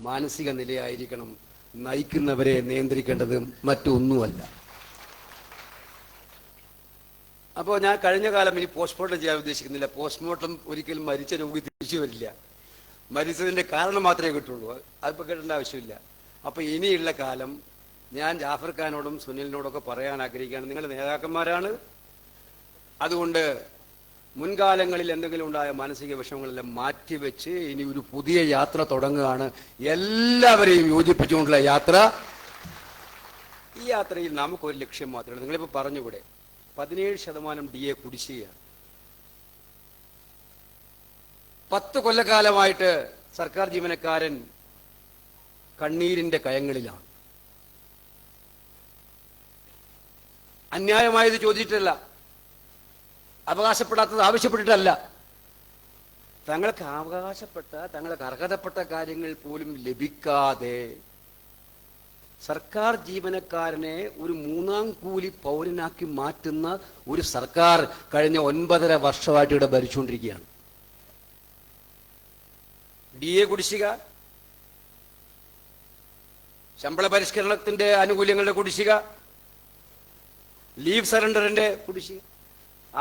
മാനസിക നിലയായിരിക്കണം നയിക്കുന്നവരെ നിയന്ത്രിക്കേണ്ടത് മറ്റൊന്നുമല്ല. അപ്പോൾ ഞാൻ കഴിഞ്ഞ കാലം ഇനി പോസ്റ്റ്മോർട്ടം ചെയ്യാൻ ഉദ്ദേശിക്കുന്നില്ല. പോസ്റ്റ്മോർട്ടം ഒരിക്കലും മരിച്ച രോഗി തിരിച്ചു വരില്ല. മരിച്ചതിന്റെ കാരണം മാത്രമേ കിട്ടുള്ളൂ. അതിപ്പോൾ കേട്ടേണ്ട ആവശ്യമില്ല. അപ്പോൾ ഇനിയുള്ള കാലം ഞാൻ ജാഫർ ഖാനോടും സുനിലിനോടൊക്കെ പറയാൻ ആഗ്രഹിക്കുകയാണ്. നിങ്ങൾ നേതാക്കന്മാരാണ്. അതുകൊണ്ട് മുൻകാലങ്ങളിൽ എന്തെങ്കിലും ഉണ്ടായ മാനസിക വിഷമങ്ങളെല്ലാം മാറ്റിവെച്ച് ഇനി ഒരു പുതിയ യാത്ര തുടങ്ങുകയാണ് എല്ലാവരെയും യോജിപ്പിച്ചുകൊണ്ടുള്ള യാത്ര. ഈ യാത്രയിൽ നമുക്കൊരു ലക്ഷ്യം മാത്രമേ നിങ്ങളിപ്പോൾ പറഞ്ഞുകൂടെ? പതിനേഴ് ശതമാനം ഡി എ കുടിശ്ശികയാണ് പത്ത് കൊല്ലക്കാലമായിട്ട് സർക്കാർ ജീവനക്കാരൻ കണ്ണീരിന്റെ കയങ്ങളിലാണ്. അന്യായമായത് ചോദിച്ചിട്ടല്ല. അവകാശപ്പെടാത്തത് ആവശ്യപ്പെട്ടിട്ടല്ല. തങ്ങൾക്ക് അവകാശപ്പെട്ട തങ്ങൾക്ക് അർഹതപ്പെട്ട കാര്യങ്ങൾ പോലും ലഭിക്കാതെ സർക്കാർ ജീവനക്കാരനെ ഒരു മൂന്നാം കൂലി പൗരനാക്കി മാറ്റുന്ന ഒരു സർക്കാർ കഴിഞ്ഞ ഒൻപതര വർഷമായിട്ട് ഇവിടെ ഭരിച്ചുകൊണ്ടിരിക്കുകയാണ്. ഡി എ കുടിശ്ശിക ശമ്പള പരിഷ്കരണത്തിന്റെ ആനുകൂല്യങ്ങളുടെ കുടിശ്ശിക ലീവ് സറണ്ടറിന്റെ കുടിശ്ശിക.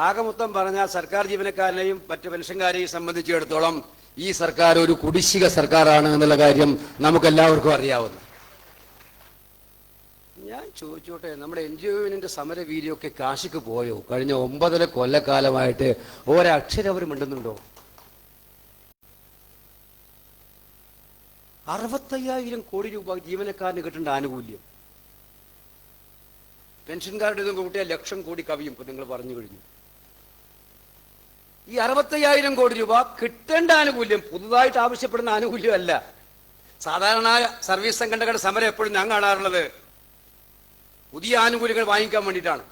ആകെ മൊത്തം പറഞ്ഞാൽ സർക്കാർ ജീവനക്കാരനെയും മറ്റ് പെൻഷൻകാരെയും സംബന്ധിച്ചിടത്തോളം ഈ സർക്കാർ ഒരു കുടിശ്ശിക സർക്കാരാണ് എന്നുള്ള കാര്യം നമുക്ക് എല്ലാവർക്കും അറിയാവുന്നു. ഞാൻ ചോദിച്ചോട്ടെ നമ്മുടെ എൻ ജി ഒവിനിന്റെ സമര വീഡിയൊക്കെ കാശിക്ക് പോയോ? കഴിഞ്ഞ ഒമ്പതര കൊല്ലക്കാലമായിട്ട് ഒരക്ഷരം അവർ മിണ്ടുന്നുണ്ടോ? അറുപത്തയ്യായിരം കോടി രൂപ ജീവനക്കാരന് കിട്ടേണ്ട ആനുകൂല്യം. പെൻഷൻകാരുടെ കൂട്ടിയ ലക്ഷം കോടി കവിയും ഇപ്പൊ നിങ്ങൾ പറഞ്ഞു കഴിഞ്ഞു. ഈ അറുപത്തയ്യായിരം കോടി രൂപ കിട്ടേണ്ട ആനുകൂല്യം പുതുതായിട്ട് ആവശ്യപ്പെടുന്ന ആനുകൂല്യമല്ല. സാധാരണ സർവീസ് സംഘടനകളുടെ സമരം എപ്പോഴും ഞാൻ കാണാറുള്ളത് പുതിയ ആനുകൂല്യങ്ങൾ വാങ്ങിക്കാൻ വേണ്ടിയിട്ടാണ്.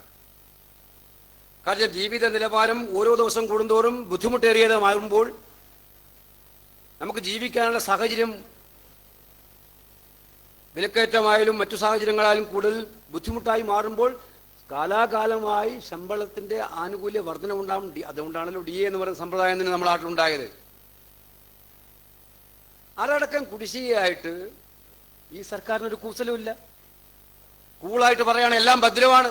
കാരണം ജീവിത നിലവാരം ഓരോ ദിവസം കൂടുന്തോറും ബുദ്ധിമുട്ടേറിയതുമാകുമ്പോൾ നമുക്ക് ജീവിക്കാനുള്ള സാഹചര്യം വിലക്കയറ്റമായാലും മറ്റു സാഹചര്യങ്ങളായാലും കൂടുതൽ ബുദ്ധിമുട്ടായി മാറുമ്പോൾ കാലാകാലമായി ശമ്പളത്തിന്റെ ആനുകൂല്യ വർധന ഉണ്ടാവും. അതുകൊണ്ടാണല്ലോ ഡി എന്ന് പറയുന്ന സമ്പ്രദായം തന്നെ നമ്മുടെ നാട്ടിലുണ്ടായത് അതടക്കം കുടിശ്ശികയായിട്ട് ഈ സർക്കാരിനൊരു കൂസലുമില്ല കൂളായിട്ട് പറയാണ് എല്ലാം ഭദ്രമാണ്.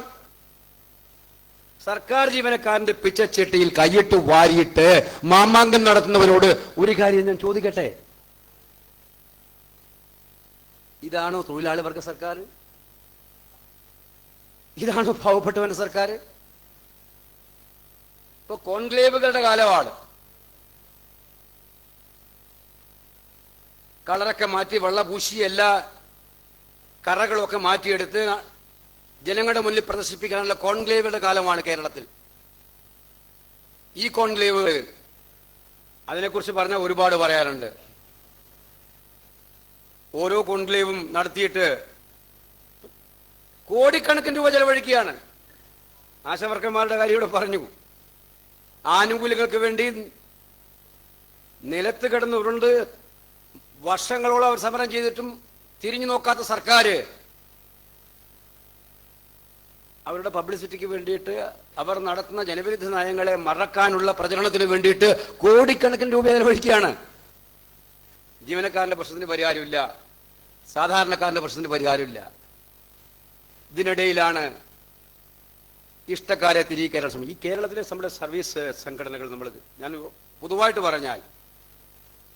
സർക്കാർ ജീവനക്കാരന്റെ പിച്ചച്ചെട്ടിയിൽ കൈയിട്ട് വാരിയിട്ട് മാമാങ്കം നടത്തുന്നവരോട് ഒരു കാര്യം ഞാൻ ചോദിക്കട്ടെ? ഇതാണോ തൊഴിലാളി വർഗ സർക്കാർ? ഇതാണോ പാവപ്പെട്ടവന്റെ സർക്കാർ. ഇപ്പൊ കോൺക്ലേവുകളുടെ കാലമാണ്. കളറൊക്കെ മാറ്റി വെള്ള പൂശി എല്ലാ കറകളൊക്കെ മാറ്റിയെടുത്ത് ജനങ്ങളുടെ മുന്നിൽ പ്രദർശിപ്പിക്കാനുള്ള കോൺക്ലേവുകളുടെ കാലമാണ് കേരളത്തിൽ. ഈ കോൺക്ലേവ് അതിനെക്കുറിച്ച് പറഞ്ഞാൽ ഒരുപാട് പറയാനുണ്ട്. ഓരോ കോൺക്ലേവും നടത്തിയിട്ട് കോടിക്കണക്കിന് രൂപ ചെലവഴിക്കുകയാണ്. ആശാവർക്കന്മാരുടെ കാര്യം ഇവിടെ പറഞ്ഞു. ആനുകൂല്യങ്ങൾക്ക് വേണ്ടി നിലത്ത് കിടന്ന് ഉരുണ്ട് വർഷങ്ങളോളം അവർ സമരം ചെയ്തിട്ടും തിരിഞ്ഞു നോക്കാത്ത സർക്കാർ അവരുടെ പബ്ലിസിറ്റിക്ക് വേണ്ടിയിട്ട് അവർ നടത്തുന്ന ജനവിരുദ്ധ നയങ്ങളെ മറക്കാനുള്ള പ്രചരണത്തിന് വേണ്ടിയിട്ട് കോടിക്കണക്കിന് രൂപ ചെലവഴിക്കുകയാണ്. ജീവനക്കാരന്റെ പ്രശ്നത്തിന് പരിഹാരമില്ല. സാധാരണക്കാരന്റെ പ്രശ്നത്തിന് പരിഹാരമില്ല. ഇതിനിടയിലാണ് ഇഷ്ടക്കാരെ തിരികെ കേരള ശ്രമം ഈ കേരളത്തിലെ നമ്മുടെ സർവീസ് സംഘടനകൾ നമ്മൾ ഞാൻ പൊതുവായിട്ട് പറഞ്ഞാൽ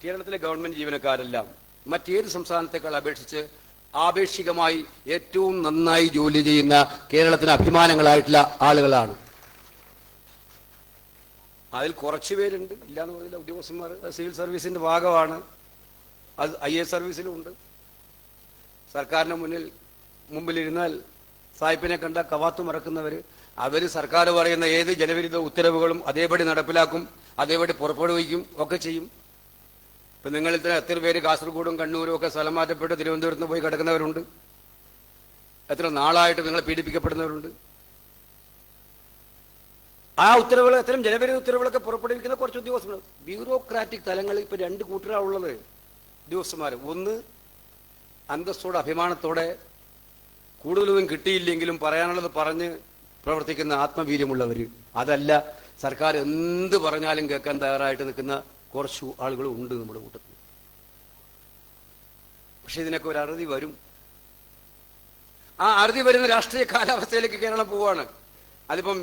കേരളത്തിലെ ഗവൺമെന്റ് ജീവനക്കാരെല്ലാം മറ്റേത് സംസ്ഥാനത്തേക്കാൾ അപേക്ഷിച്ച് ആപേക്ഷികമായി ഏറ്റവും നന്നായി ജോലി ചെയ്യുന്ന കേരളത്തിന് അഭിമാനങ്ങളായിട്ടുള്ള ആളുകളാണ്. അതിൽ കുറച്ച് പേരുണ്ട്. ഇല്ലാന്ന് പറഞ്ഞില്ല ഉദ്യോഗസ്ഥന്മാർ സിവിൽ സർവീസിന്റെ ഭാഗമാണ്. അത് ഐ എ സർവീസിലും ഉണ്ട്. സർക്കാരിന് മുന്നിൽ മുമ്പിലിരുന്നാൽ സായിപ്പിനെ കണ്ട കവാത്തു മറക്കുന്നവർ അവർ സർക്കാർ പറയുന്ന ഏത് ജനവിരുദ്ധ ഉത്തരവുകളും അതേപടി നടപ്പിലാക്കും അതേപടി പുറപ്പെടുവിക്കും ഒക്കെ ചെയ്യും. ഇപ്പം നിങ്ങളിൽ തന്നെ എത്ര പേര് കാസർഗോഡും കണ്ണൂരും ഒക്കെ സ്ഥലം മാറ്റപ്പെട്ട് തിരുവനന്തപുരത്ത് പോയി കിടക്കുന്നവരുണ്ട്. എത്ര നാളായിട്ട് നിങ്ങളെ പീഡിപ്പിക്കപ്പെടുന്നവരുണ്ട്. ആ ഉത്തരവുകൾ അത്തരം ജനവിരുദ്ധ ഉത്തരവുകളൊക്കെ പുറപ്പെടുവിക്കുന്ന കുറച്ച് ഉദ്യോഗസ്ഥർ ബ്യൂറോക്രാറ്റിക് തലങ്ങളിൽ ഇപ്പം രണ്ട് കൂട്ടരാളുള്ളത് ഉദ്യോഗസ്ഥന്മാർ ഒന്ന് അന്തസ്സോടെ അഭിമാനത്തോടെ കൂടുതലൊന്നും കിട്ടിയില്ലെങ്കിലും പറയാനുള്ളത് പറഞ്ഞ് പ്രവർത്തിക്കുന്ന ആത്മവീര്യമുള്ളവർ അതല്ല സർക്കാർ എന്ത് പറഞ്ഞാലും കേൾക്കാൻ തയ്യാറായിട്ട് നിൽക്കുന്ന കുറച്ചു ആളുകൾ ഉണ്ട് നമ്മുടെ കൂട്ടത്തിൽ. പക്ഷെ ഇതിനൊക്കെ ഒരു അറുതി വരും. ആ അറുതി വരുന്ന രാഷ്ട്രീയ കാലാവസ്ഥയിലേക്ക് കേരളം പോവാണ്. അതിപ്പം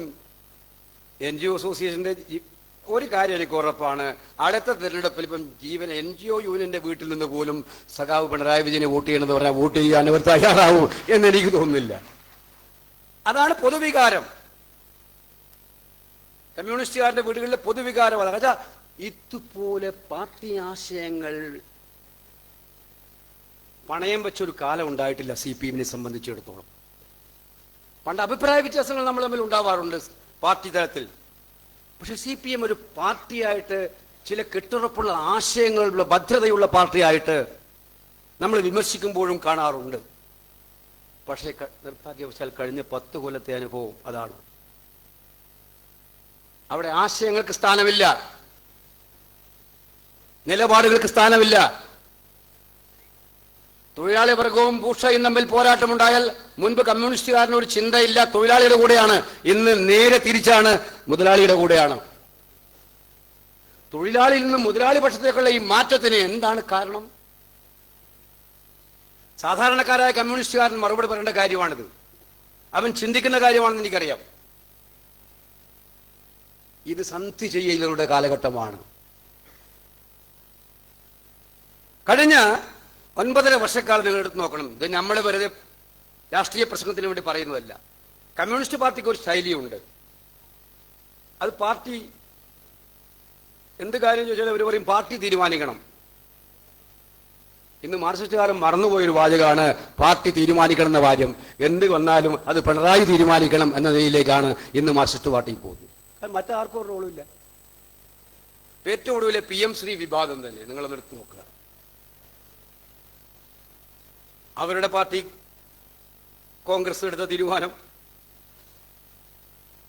എൻ ജി ഒ അസോസിയേഷന്റെ ഒരു കാര്യം എനിക്ക് ഉറപ്പാണ്. അടുത്ത തെരഞ്ഞെടുപ്പിൽ ഇപ്പം ജീവൻ എൻ ജി ഒ യൂണിയന്റെ വീട്ടിൽ നിന്ന് പോലും സഖാവ് പിണറായി വിജയനെ വോട്ട് ചെയ്യണമെന്ന് പറഞ്ഞാൽ വോട്ട് ചെയ്യാൻ അവർ തയ്യാറാവും എന്ന് എനിക്ക് തോന്നുന്നില്ല. അതാണ് പൊതുവികാരം. കമ്മ്യൂണിസ്റ്റുകാരുടെ വീടുകളിലെ പൊതുവികാരം അതാണ്. അതാ ഇതുപോലെ പാർട്ടി ആശയങ്ങൾ പണയം വെച്ചൊരു കാലം ഉണ്ടായിട്ടില്ല സി പി എമ്മിനെ സംബന്ധിച്ചിടത്തോളം. പണ്ട് അഭിപ്രായ വ്യത്യാസങ്ങൾ നമ്മൾ തമ്മിൽ ഉണ്ടാവാറുണ്ട് പാർട്ടി തലത്തിൽ. പക്ഷെ സി പി എം ഒരു പാർട്ടിയായിട്ട് ചില കെട്ടുറപ്പുള്ള ആശയങ്ങളുള്ള ഭദ്രതയുള്ള പാർട്ടിയായിട്ട് നമ്മൾ വിമർശിക്കുമ്പോഴും കാണാറുണ്ട്. പക്ഷേ നിർഭാഗ്യവശാൽ കഴിഞ്ഞ പത്ത് കൊല്ലത്തെ അനുഭവം അതാണ്. അവിടെ ആശയങ്ങൾക്ക് സ്ഥാനമില്ല. നിലപാടുകൾക്ക് സ്ഥാനമില്ല. തൊഴിലാളി വർഗവും ഭൂഷയും തമ്മിൽ പോരാട്ടമുണ്ടായാൽ മുൻപ് കമ്മ്യൂണിസ്റ്റുകാരന് ഒരു ചിന്തയില്ല. തൊഴിലാളിയുടെ കൂടെയാണ്. ഇന്ന് നേരെ തിരിച്ചാണ് മുതലാളിയുടെ കൂടെയാണ്. തൊഴിലാളിയിൽ നിന്ന് മുതലാളി പക്ഷത്തേക്കുള്ള ഈ മാറ്റത്തിന് എന്താണ് കാരണം? സാധാരണക്കാരായ കമ്മ്യൂണിസ്റ്റുകാരൻ മറുപടി പറയേണ്ട കാര്യമാണിത്. അവൻ ചിന്തിക്കുന്ന കാര്യമാണെന്ന് എനിക്കറിയാം. ഇത് സന്ധി ചെയ്യലുകളുടെ കാലഘട്ടമാണ്. കഴിഞ്ഞ ഒൻപതര വർഷക്കാലം നിങ്ങൾ എടുത്ത് നോക്കണം. ഇത് നമ്മൾ വെറുതെ രാഷ്ട്രീയ പ്രസംഗത്തിന് വേണ്ടി പറയുന്നതല്ല. കമ്മ്യൂണിസ്റ്റ് പാർട്ടിക്ക് ഒരു ശൈലിയുണ്ട്. അത് പാർട്ടി എന്ത് കാര്യം ചോദിച്ചാൽ അവർ പറയും പാർട്ടി തീരുമാനിക്കണം. ഇന്ന് മാർക്സിസ്റ്റുകാരൻ മറന്നുപോയൊരു വാചകമാണ് പാർട്ടി തീരുമാനിക്കണം എന്ന കാര്യം. എന്ത് വന്നാലും അത് പിണറായി തീരുമാനിക്കണം എന്ന നിലയിലേക്കാണ് ഇന്ന് മാർക്സിസ്റ്റ് പാർട്ടി പോകുന്നത്. കാരണം മറ്റാർക്കും ഒരു റോളുമില്ല ഏറ്റവും ഒടുവിലെ പി എം ശ്രീ വിഭാഗം തന്നെ. നിങ്ങളത് എടുത്ത് നോക്കുക. അവരുടെ പാർട്ടി കോൺഗ്രസ് എടുത്ത തീരുമാനം.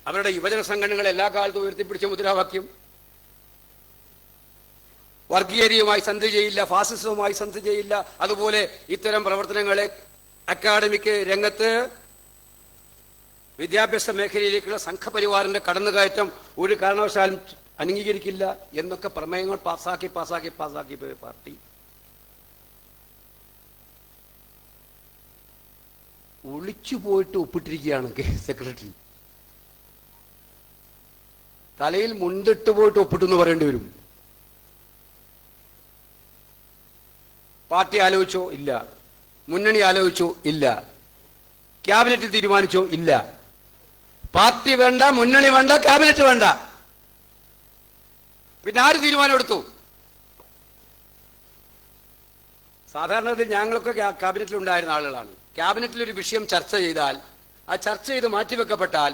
അവരുടെ യുവജന സംഘടനകൾ എല്ലാ കാലത്തും ഉയർത്തിപ്പിടിച്ച മുദ്രാവാക്യം. വർഗീയതയുമായി സന്ധി ചെയ്യില്ല ഫാസിസവുമായി സന്ധി ചെയ്യില്ല. അതുപോലെ ഇത്തരം പ്രവർത്തനങ്ങളെ അക്കാഡമിക് രംഗത്ത് വിദ്യാഭ്യാസ മേഖലയിലേക്കുള്ള സംഘപരിവാറിന്റെ കടന്നുകയറ്റം ഒരു കാരണവശാലും അംഗീകരിക്കില്ല എന്നൊക്കെ പ്രമേയങ്ങൾ പാസാക്കി പാസാക്കി പാസാക്കി പോയ പാർട്ടി. ഒളിച്ചു പോയിട്ട് ഒപ്പിട്ടിരിക്കുകയാണ് സെക്രട്ടറി. തലയിൽ മുണ്ടിട്ട് പോയിട്ട് ഒപ്പിട്ടെന്ന് പറയേണ്ടി വരും. പാർട്ടി ആലോചിച്ചോ? ഇല്ല. മുന്നണി ആലോചിച്ചോ? ഇല്ല. ക്യാബിനറ്റിൽ തീരുമാനിച്ചോ? ഇല്ല. പാർട്ടി വേണ്ട മുന്നണി വേണ്ട ക്യാബിനറ്റ് വേണ്ട. പിന്നെ ആര് തീരുമാനമെടുത്തു സാധാരണ ഞങ്ങളൊക്കെ ക്യാ- ക്യാബിനറ്റിൽ ഉണ്ടായിരുന്ന ആളുകളാണ്. ക്യാബിനറ്റിൽ ഒരു വിഷയം ചർച്ച ചെയ്താൽ ആ ചർച്ച ചെയ്ത് മാറ്റിവെക്കപ്പെട്ടാൽ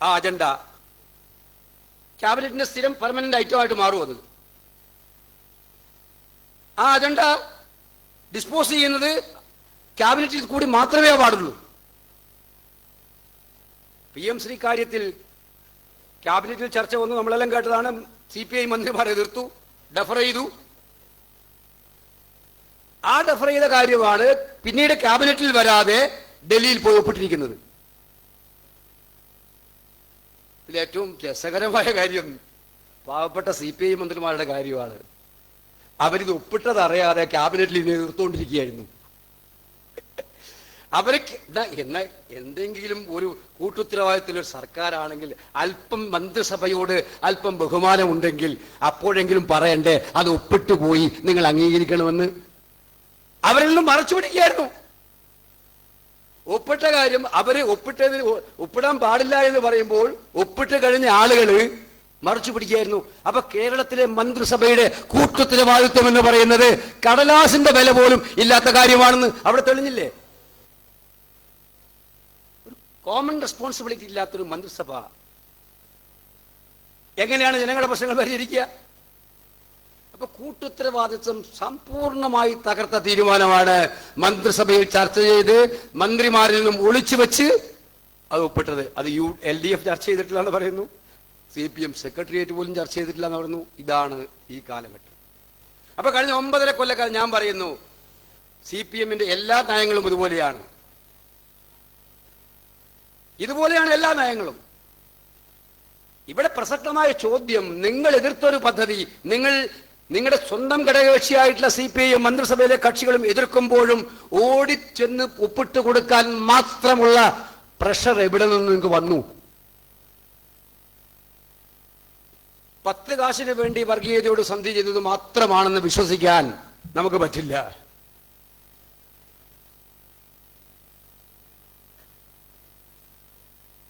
ആ അജണ്ട ക്യാബിനറ്റിന്റെ സ്ഥിരം പെർമനന്റ് ഐറ്റമായിട്ട് മാറും അത്. ആ അജണ്ട ഡിസ്പോസ് ചെയ്യുന്നത് ക്യാബിനറ്റിൽ കൂടി മാത്രമേ പാടുള്ളൂ. പി എം ശ്രീ കാര്യത്തിൽ ക്യാബിനറ്റിൽ ചർച്ച വന്നു നമ്മളെല്ലാം കേട്ടതാണ്. സി പി ഐ മന്ത്രിമാരെ എതിർത്തു ഡെഫർ ചെയ്തു. ആ ഡെഫർ ചെയ്ത കാര്യമാണ് പിന്നീട് ക്യാബിനറ്റിൽ വരാതെ ഡൽഹിയിൽ പോയി ഒപ്പിട്ടിരിക്കുന്നത്. ഇതിൽ ഏറ്റവും രസകരമായ കാര്യം പാവപ്പെട്ട സി പി ഐ മന്ത്രിമാരുടെ കാര്യമാണ്. അവരിത് ഒപ്പിട്ടത് അറിയാതെ ക്യാബിനറ്റിൽ എതിർത്തുകൊണ്ടിരിക്കുകയായിരുന്നു അവർക്ക് എന്നാ എന്തെങ്കിലും ഒരു കൂട്ടുത്തരവാദിത്തത്തിൽ ഒരു സർക്കാരാണെങ്കിൽ അല്പം മന്ത്രിസഭയോട് അല്പം ബഹുമാനമുണ്ടെങ്കിൽ അപ്പോഴെങ്കിലും പറയണ്ടേ അത് ഒപ്പിട്ട് പോയി നിങ്ങൾ അംഗീകരിക്കണമെന്ന്. അവരിൽ നിന്ന് മറച്ചു പിടിക്കുകയായിരുന്നു. ഒപ്പിട്ട കാര്യം അവർ ഒപ്പിട്ടതിന് ഒപ്പിടാൻ പാടില്ല എന്ന് പറയുമ്പോൾ ഒപ്പിട്ട് കഴിഞ്ഞ ആളുകൾ മറിച്ചു പിടിക്കുകയായിരുന്നു. അപ്പൊ കേരളത്തിലെ മന്ത്രിസഭയുടെ കൂട്ടുത്തരവാദിത്വം എന്ന് പറയുന്നത് കടലാസിന്റെ വില പോലും ഇല്ലാത്ത കാര്യമാണെന്ന് അവിടെ തെളിഞ്ഞില്ലേ? ഒരു കോമൺ റെസ്പോൺസിബിലിറ്റി ഇല്ലാത്തൊരു മന്ത്രിസഭ. എങ്ങനെയാണ് ജനങ്ങളുടെ പ്രശ്നങ്ങൾ പരിഹരിക്കുക? അപ്പൊ കൂട്ടുത്തരവാദിത്വം സമ്പൂർണമായി തകർത്ത തീരുമാനമാണ് മന്ത്രിസഭയിൽ ചർച്ച ചെയ്ത് മന്ത്രിമാരിൽ നിന്നും ഒളിച്ചു വെച്ച് അത് ഒപ്പിട്ടത്. അത് യു എൽ ഡി എഫ് ചർച്ച ചെയ്തിട്ടില്ല എന്ന് പറയുന്നു. സി പി എം സെക്രട്ടേറിയറ്റ് പോലും ചർച്ച ചെയ്തിട്ടില്ല എന്ന് പറയുന്നു. ഇതാണ് ഈ കാലഘട്ടം. അപ്പൊ കഴിഞ്ഞ ഒമ്പതര കൊല്ലക്കാലം ഞാൻ പറയുന്നു സി പി എമ്മിന്റെ എല്ലാ നയങ്ങളും ഇതുപോലെയാണ്. ഇതുപോലെയാണ് എല്ലാ നയങ്ങളും. ഇവിടെ പ്രസക്തമായ ചോദ്യം നിങ്ങൾ എതിർത്തൊരു പദ്ധതി നിങ്ങൾ നിങ്ങളുടെ സ്വന്തം ഘടകകക്ഷിയായിട്ടുള്ള സി പി ഐ മന്ത്രിസഭയിലെ കക്ഷികളും എതിർക്കുമ്പോഴും ഓടിച്ചെന്ന് ഒപ്പിട്ട് കൊടുക്കാൻ മാത്രമുള്ള പ്രഷർ എവിടെ നിന്ന് നിങ്ങൾക്ക് വന്നു? പത്ത് കാശിന് വേണ്ടി വർഗീയതയോട് സന്ധി ചെയ്തത് മാത്രമാണെന്ന് വിശ്വസിക്കാൻ നമുക്ക് പറ്റില്ല.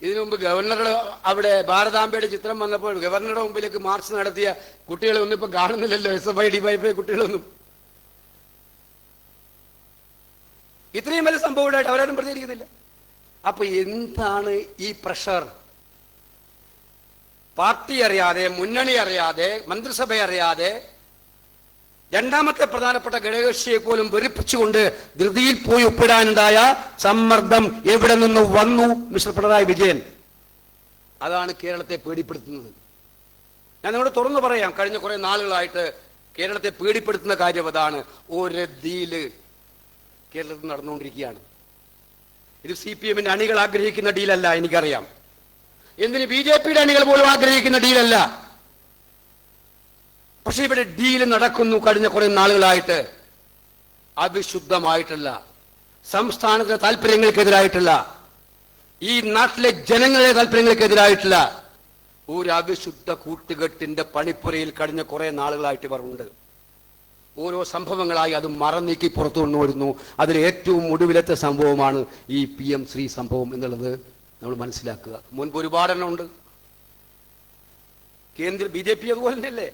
ഇതിനു മുമ്പ് ഗവർണർ അവിടെ ഭാരതാംബയുടെ ചിത്രം വന്നപ്പോൾ ഗവർണറുടെ മുമ്പിലേക്ക് മാർച്ച് നടത്തിയ കുട്ടികളെ ഒന്നും ഇപ്പൊ കാണുന്നില്ലല്ലോ. S F I D Y F കുട്ടികളൊന്നും. ഇത്രയും വലിയ സംഭവമായിട്ട് അവരാരും പ്രതികരിക്കുന്നില്ല. അപ്പൊ എന്താണ് ഈ പ്രഷർ പാർട്ടി അറിയാതെ മുന്നണി അറിയാതെ മന്ത്രിസഭ അറിയാതെ രണ്ടാമത്തെ പ്രധാനപ്പെട്ട ഘടകകക്ഷിയെ പോലും വെറുപ്പിച്ചുകൊണ്ട് ധൃതിയിൽ പോയി ഒപ്പിടാനുണ്ടായ സമ്മർദ്ദം എവിടെ നിന്ന് വന്നു മിസ്റ്റർ പിണറായി വിജയൻ? അതാണ് കേരളത്തെ പേടിപ്പെടുത്തുന്നത്. ഞാൻ നിങ്ങളോട് തുറന്നു പറയാം കഴിഞ്ഞ കുറെ നാളുകളായിട്ട് കേരളത്തെ പേടിപ്പെടുത്തുന്ന കാര്യം അതാണ്. ഒരു ഡീൽ കേരളത്തിൽ നടന്നുകൊണ്ടിരിക്കുകയാണ്. ഇത് സി പി എമ്മിന്റെ അണികൾ ആഗ്രഹിക്കുന്ന ഡീലല്ല എനിക്കറിയാം. എന്തിന് ബി ജെ പിയുടെ അണികൾ പോലും ആഗ്രഹിക്കുന്ന ഡീലല്ല പക്ഷെ ഇവിടെ ഡീൽ നടക്കുന്നു കഴിഞ്ഞ കുറെ നാളുകളായിട്ട്. അവിശുദ്ധമായിട്ടുള്ള സംസ്ഥാനത്തിലെ താല്പര്യങ്ങൾക്കെതിരായിട്ടുള്ള ഈ നാട്ടിലെ ജനങ്ങളുടെ താല്പര്യങ്ങൾക്കെതിരായിട്ടില്ല ഒരു അവിശുദ്ധ കൂട്ടുകെട്ടിന്റെ പണിപ്പുരയിൽ കഴിഞ്ഞ കുറെ നാളുകളായിട്ട് ഇവർ ഉണ്ട്. ഓരോ സംഭവങ്ങളായി അത് മറന്നീക്കി പുറത്തു കൊണ്ടുവരുന്നു. അതിൽ ഏറ്റവും ഒടുവിലത്തെ സംഭവമാണ് ഈ പി എം ശ്രീ സംഭവം എന്നുള്ളത് നമ്മൾ മനസ്സിലാക്കുക. മുൻപ് ഒരുപാടെണ്ണം ഉണ്ട്. കേന്ദ്ര ബി ജെ പി അതുപോലെ തന്നെയല്ലേ?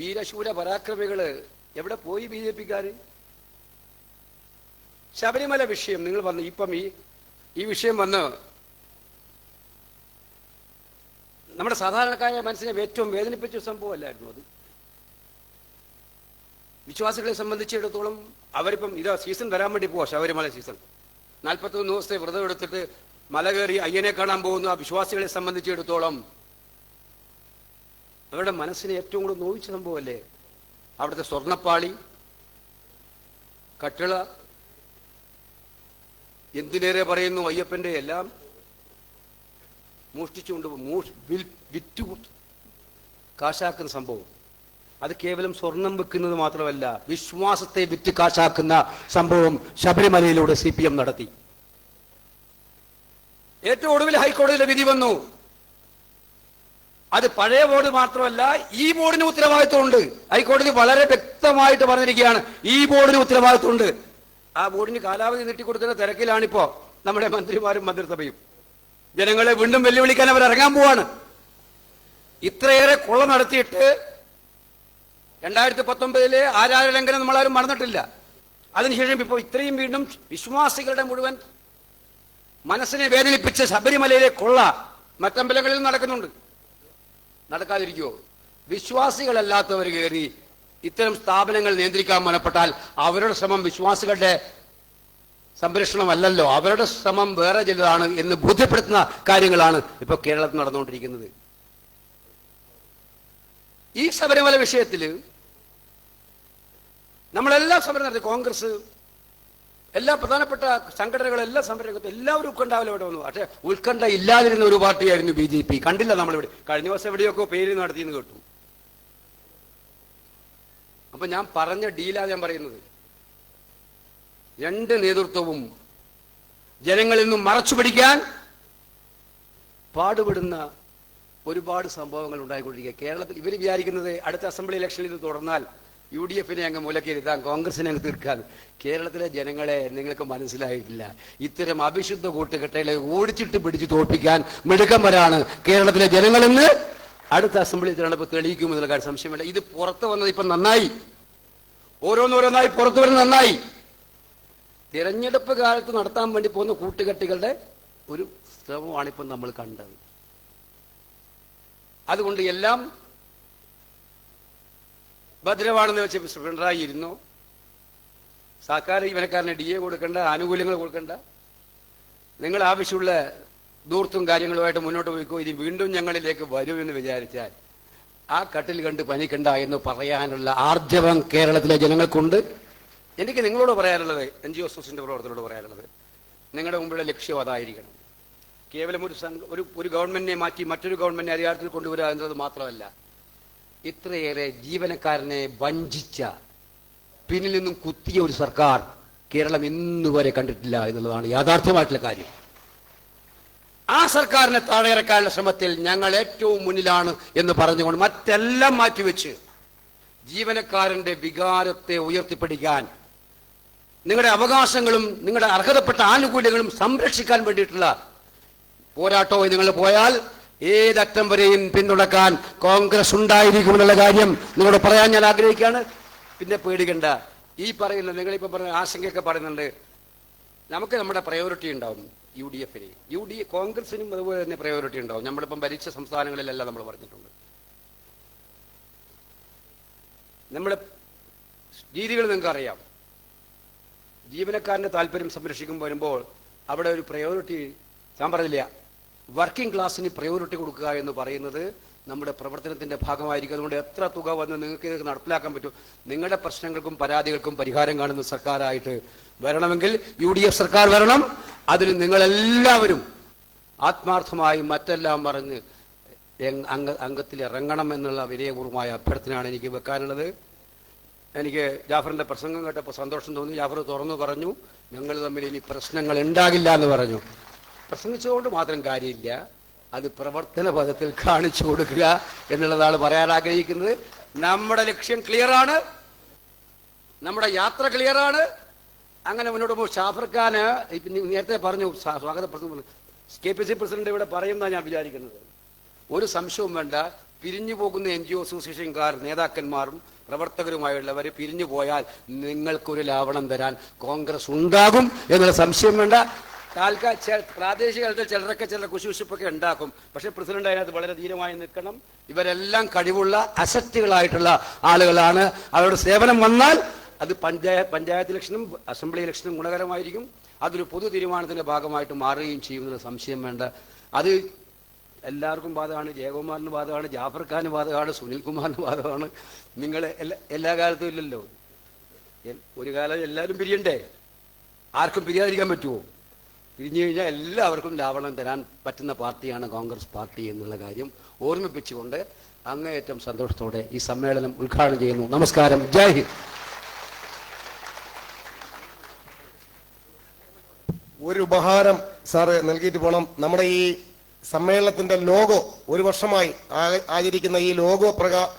വീരശൂര പരാക്രമികൾ എവിടെ പോയി ബി ജെ പിക്കാര്? ശബരിമല വിഷയം നിങ്ങൾ വന്ന് ഇപ്പം ഈ ഈ വിഷയം വന്ന് നമ്മുടെ സാധാരണക്കാരായ മനസ്സിനെ ഏറ്റവും വേദനിപ്പിച്ച സംഭവം സംഭവമല്ലായിരുന്നു അത്. വിശ്വാസികളെ സംബന്ധിച്ചിടത്തോളം അവരിപ്പം ഇതാ സീസൺ വരാൻ വേണ്ടി പോവാ ശബരിമല സീസൺ. നാൽപ്പത്തൊന്ന് ദിവസത്തെ വ്രതം എടുത്തിട്ട് മല കയറി അയ്യനെ കാണാൻ പോകുന്ന ആ വിശ്വാസികളെ സംബന്ധിച്ചിടത്തോളം അവരുടെ മനസ്സിനെ ഏറ്റവും കൂടുതൽ നോവിച്ച സംഭവമല്ലേ? അവിടുത്തെ സ്വർണപ്പാളി കട്ടിള എന്തിനേറെ പറയുന്നു അയ്യപ്പന്റെ എല്ലാം മോഷ്ടിച്ചുകൊണ്ട് വിറ്റു കാശാക്കുന്ന സംഭവം. അത് കേവലം സ്വർണം വെക്കുന്നത് മാത്രമല്ല വിശ്വാസത്തെ വിറ്റ് കാശാക്കുന്ന സംഭവം ശബരിമലയിലൂടെ സി നടത്തി. ഏറ്റവും ഒടുവിൽ ഹൈക്കോടതിയിലെ വിധി വന്നു. അത് പഴയ ബോർഡ് മാത്രമല്ല ഈ ബോർഡിന് ഉത്തരവാദിത്വമുണ്ട്. ഹൈക്കോടതി വളരെ വ്യക്തമായിട്ട് പറഞ്ഞിരിക്കുകയാണ് ഈ ബോർഡിന് ഉത്തരവാദിത്വമുണ്ട്. ആ ബോർഡിന് കാലാവധി നീട്ടിക്കൊടുക്കുന്ന തിരക്കിലാണിപ്പോ നമ്മുടെ മന്ത്രിമാരും മന്ത്രിസഭയും. ജനങ്ങളെ വീണ്ടും വെല്ലുവിളിക്കാൻ അവർ ഇറങ്ങാൻ പോവാണ്. ഇത്രയേറെ കൊള്ള നടത്തിയിട്ട് രണ്ടായിരത്തി പത്തൊമ്പതിലെ ആചാരലംഘനം നമ്മളാരും മറന്നിട്ടില്ല. അതിനുശേഷം ഇപ്പോൾ ഇത്രയും വീണ്ടും വിശ്വാസികളുടെ മുഴുവൻ മനസ്സിനെ വേദനിപ്പിച്ച ശബരിമലയിലെ കൊള്ള മറ്റമ്പലങ്ങളിൽ നടക്കുന്നുണ്ട്. നടക്കാതിരിക്കുമോ വിശ്വാസികളല്ലാത്തവർ കയറി ഇത്തരം സ്ഥാപനങ്ങൾ നിയന്ത്രിക്കാൻ മനപ്പെട്ടാൽ അവരുടെ ശ്രമം വിശ്വാസികളുടെ സംരക്ഷണമല്ലല്ലോ. അവരുടെ ശ്രമം വേറെ ചിലതാണ് എന്ന് ബോധ്യപ്പെടുത്തുന്ന കാര്യങ്ങളാണ് ഇപ്പൊ കേരളത്തിൽ നടന്നുകൊണ്ടിരിക്കുന്നത്. ഈ ശബരിമല വിഷയത്തിൽ നമ്മളെല്ലാം സമരം നടത്തി. കോൺഗ്രസ് എല്ലാ പ്രധാനപ്പെട്ട സംഘടനകളും എല്ലാ സമരരംഗത്തും എല്ലാവരും ഉത്കണ്ഠാവില്ല ഇവിടെ വന്നു. പക്ഷേ ഉത്കണ്ഠ ഇല്ലാതിരുന്ന ഒരു പാർട്ടിയായിരുന്നു ബി ജെ പി. കണ്ടില്ല നമ്മളിവിടെ. കഴിഞ്ഞ ദിവസം എവിടെയൊക്കെ പേര് നടത്തിയെന്ന് കേട്ടു. അപ്പൊ ഞാൻ പറഞ്ഞ ഡീലാ ഞാൻ പറയുന്നത്. രണ്ട് നേതൃത്വവും ജനങ്ങളിൽ നിന്നും മറച്ചു പിടിക്കാൻ പാടുപെടുന്ന ഒരുപാട് സംഭവങ്ങൾ ഉണ്ടായിക്കൊണ്ടിരിക്കുക. കേരളത്തിൽ ഇവർ വിചാരിക്കുന്നത് അടുത്ത അസംബ്ലി ഇലക്ഷനിൽ ഇത് തുടർന്നാൽ യു ഡി എഫിനെ അങ്ങ് മുലക്കിരുത്താൻ കോൺഗ്രസിനെ അങ്ങ് തീർക്കാൻ. കേരളത്തിലെ ജനങ്ങളെ നിങ്ങൾക്ക് മനസ്സിലായിട്ടില്ല. ഇത്തരം അഭിശുദ്ധ കൂട്ടുകെട്ടയിലെ ഓടിച്ചിട്ട് പിടിച്ച് തോൽപ്പിക്കാൻ മിടുക്കന്മാരാണ് കേരളത്തിലെ ജനങ്ങളെന്ന്. അടുത്ത അസംബ്ലി തിരഞ്ഞെടുപ്പ് തെളിയിക്കുമെന്നുള്ള കാര്യം സംശയമില്ല. ഇത് പുറത്തു വന്നത് ഇപ്പം നന്നായി. ഓരോന്നോരോന്നായി പുറത്തു വരുന്നത് നന്നായി. തിരഞ്ഞെടുപ്പ് കാലത്ത് നടത്താൻ വേണ്ടി പോകുന്ന കൂട്ടുകെട്ടുകളുടെ ഒരു ശ്രമമാണ് ഇപ്പം നമ്മൾ കണ്ടത്. അതുകൊണ്ട് എല്ലാം ഭദ്രമാണെന്ന് വെച്ച് മിസ്റ്റർ പിണറായി ഇരുന്നു. സർക്കാർ ജീവനക്കാരന് ഡി എ കൊടുക്കേണ്ട ആനുകൂല്യങ്ങൾ കൊടുക്കണ്ട. നിങ്ങൾ ആവശ്യമുള്ള ദൂർത്തും കാര്യങ്ങളുമായിട്ട് മുന്നോട്ട് പോയിക്കോ ഇനി വീണ്ടും ഞങ്ങളിലേക്ക് വരുമെന്ന് വിചാരിച്ചാൽ ആ കട്ടിൽ കണ്ട് പനിക്കണ്ട എന്ന് പറയാനുള്ള ആർജവം കേരളത്തിലെ ജനങ്ങൾക്കുണ്ട്. എനിക്ക് നിങ്ങളോട് പറയാനുള്ളത് എൻ ജി ഒ എസിന്റെ പ്രവർത്തനോട് പറയാനുള്ളത് നിങ്ങളുടെ മുമ്പിലെ ലക്ഷ്യം അതായിരിക്കണം. കേവലം ഒരു ഒരു ഗവൺമെന്റിനെ മാറ്റി മറ്റൊരു ഗവൺമെന്റിനെ അധികാരത്തിൽ കൊണ്ടുവരിക എന്നത് മാത്രമല്ല ഇത്രയേറെ ജീവനക്കാരനെ വഞ്ചിച്ച പിന്നിൽ നിന്നും കുത്തിയ ഒരു സർക്കാർ കേരളം ഇന്നുവരെ കണ്ടിട്ടില്ല എന്നുള്ളതാണ് യാഥാർത്ഥ്യമായിട്ടുള്ള കാര്യം. ആ സർക്കാരിനെ താഴെയിറക്കാനുള്ള ശ്രമത്തിൽ ഞങ്ങൾ ഏറ്റവും മുന്നിലാണ് എന്ന് പറഞ്ഞുകൊണ്ട് മറ്റെല്ലാം മാറ്റിവെച്ച് ജീവനക്കാരന്റെ വികാരത്തെ ഉയർത്തിപ്പിടിക്കാൻ നിങ്ങളുടെ അവകാശങ്ങളും നിങ്ങളുടെ അർഹതപ്പെട്ട ആനുകൂല്യങ്ങളും സംരക്ഷിക്കാൻ വേണ്ടിയിട്ടുള്ള പോരാട്ടവും നിങ്ങൾ പോയാൽ ഏതറ്റം വരെയും പിന്തുണക്കാൻ കോൺഗ്രസ് ഉണ്ടായിരിക്കുമെന്നുള്ള കാര്യം നിങ്ങളോട് പറയാൻ ഞാൻ ആഗ്രഹിക്കുകയാണ്. പിന്നെ പേടിക്കണ്ട. ഈ പറയുന്ന നിങ്ങളിപ്പോ പറഞ്ഞ ആശങ്കയൊക്കെ പറയുന്നുണ്ട്. നമുക്ക് നമ്മുടെ പ്രയോറിറ്റി ഉണ്ടാവും യു ഡി എഫിന് യു ഡി കോൺഗ്രസിനും അതുപോലെ തന്നെ പ്രയോറിറ്റി ഉണ്ടാവും. നമ്മളിപ്പം ഭരിച്ച സംസ്ഥാനങ്ങളിലെല്ലാം നമ്മൾ പറഞ്ഞിട്ടുണ്ട്. നമ്മുടെ രീതികൾ നിങ്ങൾക്ക് അറിയാം. ജീവനക്കാരന്റെ താല്പര്യം സംരക്ഷിക്കുമ്പോൾ വരുമ്പോൾ അവിടെ ഒരു പ്രയോറിറ്റി ഞാൻ പറഞ്ഞില്ല വർക്കിംഗ് ക്ലാസ്സിന് പ്രയോറിറ്റി കൊടുക്കുക എന്ന് പറയുന്നത് നമ്മുടെ പ്രവർത്തനത്തിന്റെ ഭാഗമായിരിക്കും. അതുകൊണ്ട് എത്ര തുക വന്ന് നിങ്ങൾക്ക് ഇത് നടപ്പിലാക്കാൻ പറ്റും? നിങ്ങളുടെ പ്രശ്നങ്ങൾക്കും പരാതികൾക്കും പരിഹാരം കാണുന്ന സർക്കാരായിട്ട് വരണമെങ്കിൽ യു ഡി എഫ് സർക്കാർ വരണം. അതിന് നിങ്ങളെല്ലാവരും ആത്മാർത്ഥമായി മറ്റെല്ലാം പറഞ്ഞ് അംഗ അംഗത്തിൽ ഇറങ്ങണം എന്നുള്ള വിനയപൂർവമായ അഭ്യർത്ഥനയാണ് എനിക്ക് വെക്കാനുള്ളത്. എനിക്ക് ജാഫറിന്റെ പ്രസംഗം കേട്ടപ്പോൾ സന്തോഷം തോന്നി. ജാഫർ തുറന്നു പറഞ്ഞു ഞങ്ങൾ തമ്മിൽ ഇനി പ്രശ്നങ്ങൾ ഉണ്ടാകില്ല എന്ന് പറഞ്ഞു. പ്രസംഗിച്ചുകൊണ്ട് മാത്രം കാര്യമില്ല. അത് പ്രവർത്തന പദത്തിൽ കാണിച്ചു കൊടുക്കുക എന്നുള്ളതാണ് പറയാൻ ആഗ്രഹിക്കുന്നത്. നമ്മുടെ ലക്ഷ്യം ക്ലിയർ ആണ്. നമ്മുടെ യാത്ര ക്ലിയർ ആണ്. അങ്ങനെ മുന്നോട്ട് ഷാഫർ ഖാന് നേരത്തെ പറഞ്ഞു സ്വാ- സ്വാഗത പ്രസംഗം. കെ പി സി പ്രസിഡന്റ് ഇവിടെ പറയുമെന്നാണ് ഞാൻ വിചാരിക്കുന്നത്. ഒരു സംശയവും വേണ്ട. പിരിഞ്ഞു പോകുന്ന എൻ ജി ഒ അസോസിയേഷൻകാർ നേതാക്കന്മാരും പ്രവർത്തകരുമായുള്ളവർ പിരിഞ്ഞു പോയാൽ നിങ്ങൾക്കൊരു ലാവണം തരാൻ കോൺഗ്രസ് ഉണ്ടാകും എന്നുള്ള സംശയം വേണ്ട. താൽക്കാ പ്രാദേശിക തലത്തിൽ ചിലരൊക്കെ ചില കുശുശിപ്പൊക്കെ ഉണ്ടാക്കും. പക്ഷെ പ്രസിഡന്റ് അതിനകത്ത് വളരെ ധീരമായി നിൽക്കണം. ഇവരെല്ലാം കഴിവുള്ള അസക്തികളായിട്ടുള്ള ആളുകളാണ്. അവരുടെ സേവനം വന്നാൽ അത് പഞ്ചായത്ത് പഞ്ചായത്ത് ഇലക്ഷനും അസംബ്ലി ഇലക്ഷനും ഗുണകരമായിരിക്കും. അതൊരു പൊതു തീരുമാനത്തിന്റെ ഭാഗമായിട്ട് മാറുകയും ചെയ്യുന്നതിന് സംശയം വേണ്ട. അത് എല്ലാവർക്കും ബാധകമാണ്. ജയകുമാറിന് ബാധകമാണ്. ജാഫർ ഖാന് ബാധകമാണ്. സുനിൽകുമാറിന് ബാധകമാണ്. നിങ്ങൾ എല്ലാ എല്ലാ കാലത്തും ഇല്ലല്ലോ. ഒരു കാലം എല്ലാവരും പിരിയണ്ടേ? ആർക്കും പിരിയാതിരിക്കാൻ പറ്റുമോ പിരിഞ്ഞു കഴിഞ്ഞാൽ എല്ലാവർക്കും ലാവണം തരാൻ പറ്റുന്ന പാർട്ടിയാണ് കോൺഗ്രസ് പാർട്ടി എന്നുള്ള കാര്യം ഓർമ്മിപ്പിച്ചുകൊണ്ട് അങ്ങേയറ്റം സന്തോഷത്തോടെ ഈ സമ്മേളനം ഉദ്ഘാടനം ചെയ്യുന്നു. നമസ്കാരം. ജയ് ഹിന്ദ്. ഒരു ഉപഹാരം സാറ് നൽകിയിട്ട് പോണം. നമ്മുടെ ഈ സമ്മേളനത്തിന്റെ ലോഗോ ഒരു വർഷമായി ആചരിക്കുന്ന ഈ ലോഗോ പ്രകാ